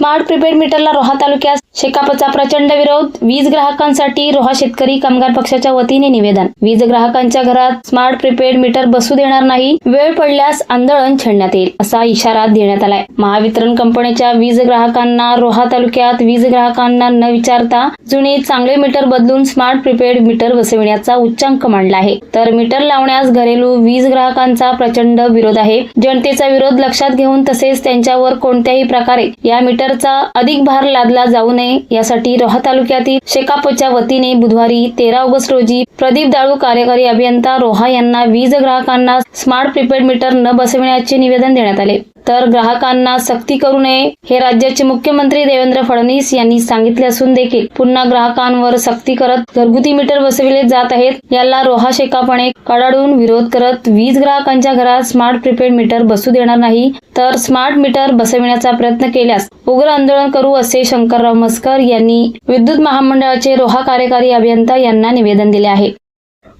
Smart prepaid मीटरला रोहा तालुक्यात शेकापचा प्रचंड विरोध. वीज ग्राहकांसाठी रोहा शेतकरी कामगार पक्षाच्या वतीने निवेदन. वीज ग्राहकांच्या घरात स्मार्ट प्रीपेड मीटर बसू देणार नाही. वेळ पडल्यास आंदोलन छेडण्यात येईल असा इशारा देण्यात आलाय. महावितरण कंपनीच्या वीज ग्राहकांना रोहा तालुक्यात वीज ग्राहकांना न विचारता जुने चांगले मीटर बदलून स्मार्ट प्रीपेड मीटर बसविण्याचा उच्चांक मांडला आहे. तर मीटर लावण्यास घरेलू वीज ग्राहकांचा प्रचंड विरोध आहे. जनतेचा विरोध लक्षात घेऊन तसेच त्यांच्यावर कोणत्याही प्रकारे या मीटर मीटरचा अधिक भार लादला जाऊ नये यासाठी रोहा तालुक्यातील शेकापच्या वतीने बुधवारी तेरा ऑगस्ट रोजी प्रदीप दाळू कार्यकारी अभियंता रोहा यांना वीज ग्राहकांना स्मार्ट प्रीपेड मीटर न बसविण्याचे निवेदन देण्यात आले. तर ग्राहकांना सक्ती करू नये हे राज्याचे मुख्यमंत्री देवेंद्र फडणवीस यांनी सांगितले असून देखील पुन्हा ग्राहकांवर सक्ती करत घरगुती मीटर बसविले जात आहेत. याला रोहा शेकापणे कडाडून विरोध करत वीज ग्राहकांच्या घरात स्मार्ट प्रीपेड मीटर बसू देणार नाही. तर स्मार्ट मीटर बसविण्याचा प्रयत्न केल्यास उग्र आंदोलन करू असे शंकरराव मस्कर यांनी विद्युत महामंडळाचे रोहा कार्यकारी अभियंता यांना निवेदन दिले आहे.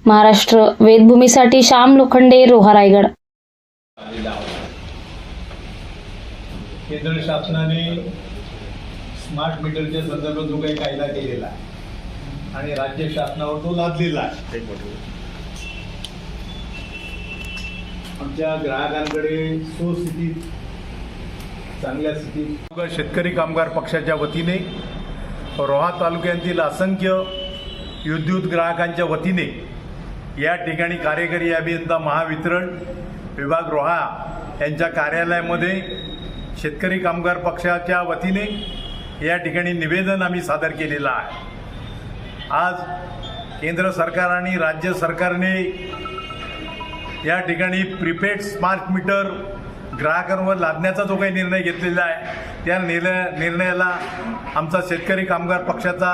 महाराष्ट्र वेदभूमीसाठी श्याम लोखंडे रोहा रायगड. केंद्र शासनाने स्मार्ट मीटरच्या संदर्भात जो काही कायदा केलेला आहे आणि राज्य शासनावर तो लादलेला आहे. आमच्या ग्राहकांकडे सुस्थितीत चांगल्या स्थितीत शेतकरी कामगार पक्षाच्या वतीने रोहा तालुक्यातील असंख्य विद्युत ग्राहकांच्या वतीने या ठिकाणी कार्यकारी अभियंता महावितरण विभाग रोहा यांच्या कार्यालयामध्ये शेतकरी कामगार पक्षाच्या वतीने या ठिकाणी निवेदन आम्ही सादर केलेलं आहे. आज केंद्र सरकार आणि राज्य सरकारने या ठिकाणी प्रीपेड स्मार्ट मीटर ग्राहकांवर लादण्याचा जो काही निर्णय घेतलेला आहे त्या निर्णय निर्णयाला आमचा शेतकरी कामगार पक्षाचा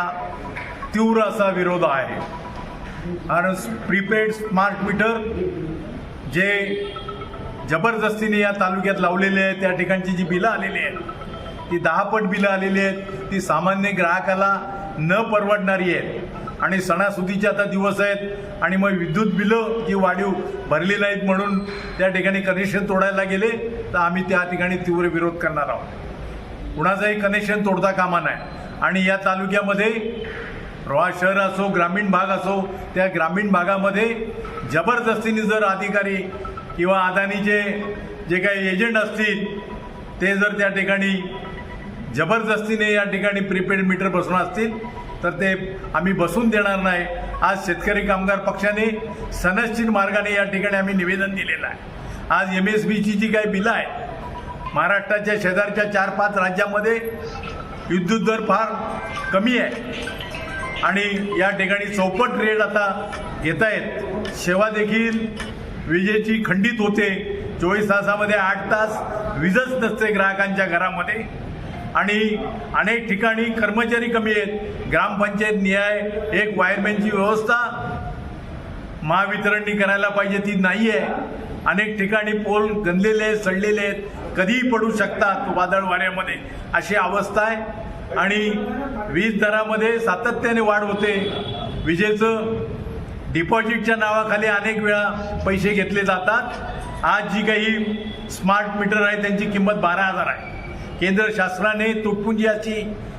तीव्र असा विरोध आहे. आणि प्रीपेड स्मार्ट मीटर जे जबरदस्तीने या तालुक्यात लावलेले आहेत त्या ठिकाणची जी बिलं आलेली आहेत ती दहापट बिलं आलेली आहेत. ती सामान्य ग्राहकाला न परवडणारी आहेत. आणि सणासुदीचे आता दिवस आहेत आणि मग विद्युत बिलं जी वाढीव भरली नाहीत म्हणून त्या ठिकाणी कनेक्शन तोडायला गेले तर आम्ही त्या ठिकाणी तीव्र विरोध करणार आहोत. कुणाचंही कनेक्शन तोडता कामा नाही आणि या तालुक्यामध्ये रोहा शहर असो ग्रामीण भाग असो त्या ग्रामीण भागामध्ये जबरदस्तीने जर अधिकारी किंवा अदानीचे जे काही एजंट असतील ते जर त्या ठिकाणी जबरदस्तीने या ठिकाणी प्रीपेड मीटर बसवणार असतील तर ते आम्ही बसून देणार नाही. आज शेतकरी कामगार पक्षाने सनश्चित मार्गाने या ठिकाणी आम्ही निवेदन दिलेलं आहे. आज एम एस बीची जी काही बिलं आहेत. महाराष्ट्राच्या शेजारच्या चार पाच राज्यामध्ये विद्युत दर फार कमी आहे. आणि या ठिकाणी चौपट रेट आता घेत आहेत सेवा देखील विजेची खंडित होते. चोवीस तासामध्ये आठ तास वीजच नसते ग्राहकांच्या घरामध्ये. आणि अनेक ठिकाणी कर्मचारी कमी आहेत. ग्रामपंचायत निहाय एक वायरमॅनची व्यवस्था महावितरणनी करायला पाहिजे ती नाही आहे अनेक ठिकाणी पोल गंजलेले आहेत सडलेले आहेत. कधीही पडू शकतात वादळ वाऱ्यामध्ये. अशी अवस्था आहे. आणि वीज दरामध्ये सातत्याने वाढ होते. विजेचं डिपॉझिटच्या नावाखाली अनेक वेळा पैसे घेतले जातात. आज जी काही स्मार्ट मीटर आहे त्यांची किंमत बारा हजार आहे. केंद्र शासनाने तुटपुंजी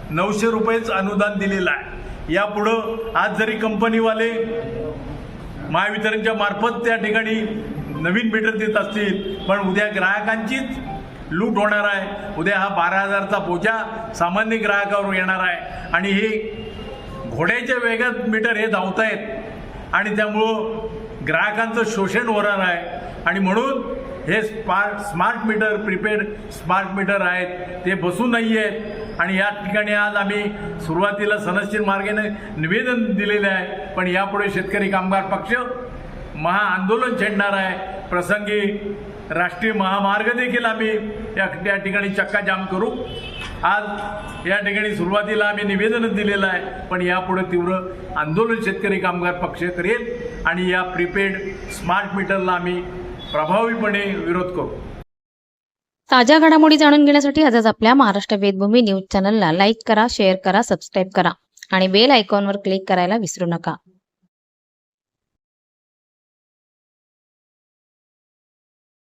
नऊशे रुपयेच अनुदान दिलेलं आहे. यापुढं आज जरी कंपनीवाले महावितरणच्या मार्फत त्या ठिकाणी नवीन मीटर देत असतील पण उद्या ग्राहकांचीच लूट होणार आहे. उद्या हा बारा हजारचा बोजा सामान्य ग्राहकावर येणार आहे. आणि हे घोड्याच्या वेगात मीटर हे धावतायत. आणि त्यामुळं ग्राहकांचं शोषण होणार आहे. आणि म्हणून हे smart smart meter prepaid smart meter आहेत ते बसू नाही आहेत. आणि या ठिकाणी आज आम्ही सुरुवातीला सनदशील मार्गाने निवेदन दिलेले आहे पण यापुढे शेतकरी कामगार पक्ष महाआंदोलन छेडणार आहे. प्रसंगी राष्ट्रीय महामार्ग देखील आम्ही या त्या ठिकाणी चक्काजाम करू. आज या ठिकाणी सुरुवातीला आम्ही निवेदनच दिलेलं आहे पण यापुढे तीव्र आंदोलन शेतकरी कामगार पक्ष करेल आणि या प्रीपेड स्मार्ट मीटरला आम्ही प्रभावीपणे विरोध करू. ताज्या घडामोडी जाणून घेण्यासाठी आजच आपल्या महाराष्ट्र वेदभूमी न्यूज चॅनलला लाईक करा शेअर करा सबस्क्राईब करा आणि बेल आयकॉनवर क्लिक करायला विसरू नका.